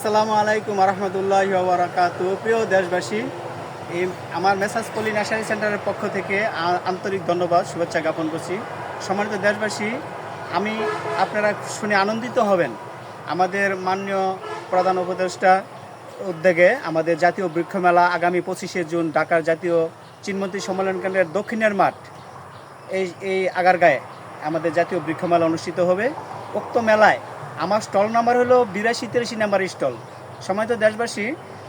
আসসালামু আলাইকুম রহমতুল্লাহ বারাকাত। প্রিয় দেশবাসী, এই আমার মেসাজ পলি নার্সারি সেন্টারের পক্ষ থেকে আন্তরিক ধন্যবাদ, শুভেচ্ছা জ্ঞাপন করছি। সম্মানিত দেশবাসী, আমি আপনারা শুনে আনন্দিত হবেন। আমাদের মাননীয় প্রধান উপদেষ্টা উদ্যোগে আমাদের জাতীয় বৃক্ষমেলা আগামী পঁচিশে জুন ঢাকার জাতীয় চিনমন্ত্রী সম্মেলন কেন্দ্রের দক্ষিণের মাঠ, এই এই আগারগাঁয়ে আমাদের জাতীয় বৃক্ষমেলা অনুষ্ঠিত হবে। উক্ত মেলায় আমার স্টল নাম্বার হলো বিরাশি তিরাশি নাম্বার স্টল। সময়ত দেশবাসী,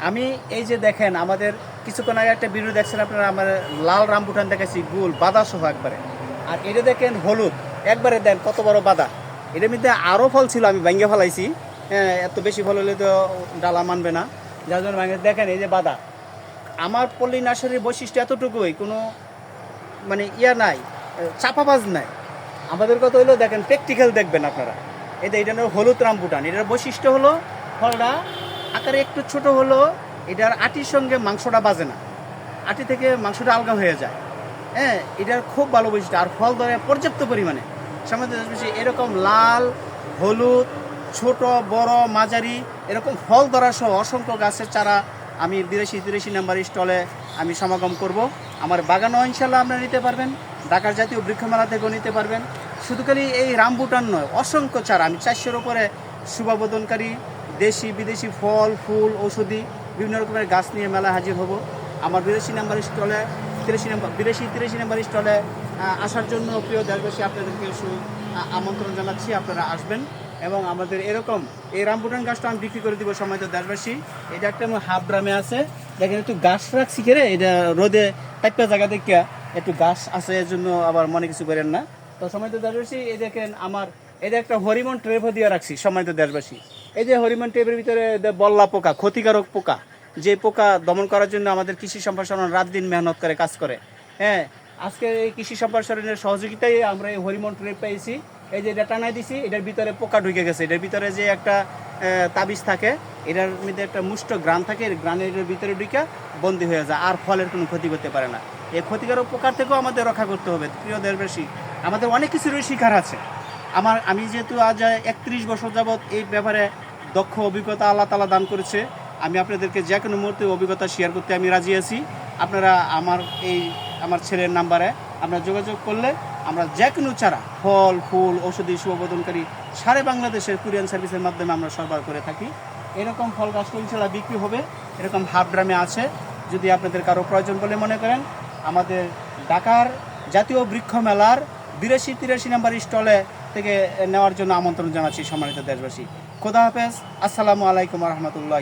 আমি এই যে দেখেন আমাদের কিছুক্ষণ আগে একটা ভিডিও দেখছেন আপনারা, আমার লাল রামবুটান দেখেছি গুল বাদা সহ একবারে। আর এটা দেখেন হলুদ, একবারে দেন কত বড় বাদা। এটার মধ্যে আরও ফল ছিল, আমি ভেঙে ফেলাইছি। হ্যাঁ এত বেশি ফল হলে তো ডালা মানবে না। যার জন্য ভেঙে দেখেন এই যে বাদা। আমার পল্লী নার্সারির বৈশিষ্ট্য এতটুকুই, কোনো মানে ইয়া নাই, চাপাবাজ নাই। আমাদের কথা হলো, দেখেন প্র্যাকটিক্যাল দেখবেন আপনারা। এই এটা হলো হলুদ রামবুটান এটার বৈশিষ্ট্য হলো, ফলটা আকারে একটু ছোট হলো, এটার আটির সঙ্গে মাংসটা বাজে না। আটি থেকে মাংসটা আলগা হয়ে যায়। হ্যাঁ এটার খুব ভালো বৈশিষ্ট্য। আর ফল ধরে পর্যাপ্ত পরিমাণে। সামনে এরকম লাল, হলুদ, ছোট, বড়, মাঝারি, এরকম ফল ধরা সহ অসংখ্য গাছের চারা আমি বিরাশি তিরাশি নাম্বার স্টলে আমি সমাগম করব। আমার বাগানও ইনশাল্লাহ আপনারা নিতে পারবেন। ঢাকার জাতীয় বৃক্ষমেলা থেকেও নিতে পারবেন। শুধু খালি এই রামবুটান নয়, অসংখ্য চারা। আমি চারশোর উপরে শুভাবোধনকারী দেশি, বিদেশি ফল, ফুল, ঔষধি, বিভিন্ন রকমের গাছ নিয়ে মেলা হাজির হব। আমার বিদেশি নাম্বার স্টলে, তিরাশি নাম্বার, বিদেশি তিরাশি নাম্বার স্টলে আসার জন্য প্রিয় দেশবাসী, আপনাদেরকে আমন্ত্রণ জানাচ্ছি, আপনারা আসবেন। এবং আমাদের এরকম এই রামবুটান গাছটা আমি বিক্রি করে দিব সময় তো দেশবাসী। এটা একটা আমার হাফ ড্রামে আছে। দেখেন, একটু গাছ রাখছি কেরে এটা রোদে টাইপটা জায়গা দেখে একটু গাছ আছে, এর জন্য আবার মনে কিছু করেন না। তো সময় তো দেশবাসী, এই দেখেন আমার, এই যে একটা হরিমন ট্রেভও দিয়ে রাখছি সময় তো দেশবাসী। এই যে হরিমন ট্রেভের ভিতরে বল্লা পোকা, ক্ষতিকারক পোকা, যে পোকা দমন করার জন্য আমাদের কৃষি সম্প্রসারণ রাত দিন মেহনত করে, কাজ করে। হ্যাঁ আজকে এই কৃষি সম্প্রসারণের সহযোগিতায় আমরা এই হরিমন ট্রেপ পেয়েছি। এই যে এটা টানাই দিছি, এটার ভিতরে পোকা ঢুকে গেছে। এটার ভিতরে যে একটা তাবিজ থাকে, এটার মধ্যে একটা মুষ্ট গ্রান থাকে, এই গ্রানের ভিতরে ঢুকে বন্দি হয়ে যায়, আর ফলের কোনো ক্ষতি করতে পারে না। এই ক্ষতিকারক পোকার থেকেও আমাদের রক্ষা করতে হবে। প্রিয় দেশবাসী আমাদের অনেক কিছুরই শিকার আছে। আমার, আমি যেহেতু আজ একত্রিশ বছর যাবৎ এই ব্যাপারে দক্ষ অভিজ্ঞতা আল্লাহ তালা দান করেছে, আমি আপনাদেরকে যে কোনো মুহূর্তে অভিজ্ঞতা শেয়ার করতে আমি রাজি আছি। আপনারা আমার এই, আমার ছেলের নাম্বারে আপনারা যোগাযোগ করলে আমরা যে কোনো চারা, ফল, ফুল, ঔষধি সুবোধনকারী সারা বাংলাদেশের কুরিয়ান সার্ভিসের মাধ্যমে আমরা সরবরাহ করে থাকি। এরকম ফল গাছ ইনশাল্লাহ বিক্রি হবে, এরকম হাফ ড্রামে আছে। যদি আপনাদের কারও প্রয়োজন বলে মনে করেন, আমাদের ঢাকার জাতীয় বৃক্ষ মেলার বিরাশি, তিরাশি নাম্বার স্টলে থেকে নেওয়ার জন্য আমন্ত্রণ জানাচ্ছি সম্মানিত দেশবাসী। খোদা হাফেজ। আসসালামু আলাইকুম রহমতুল্লাহ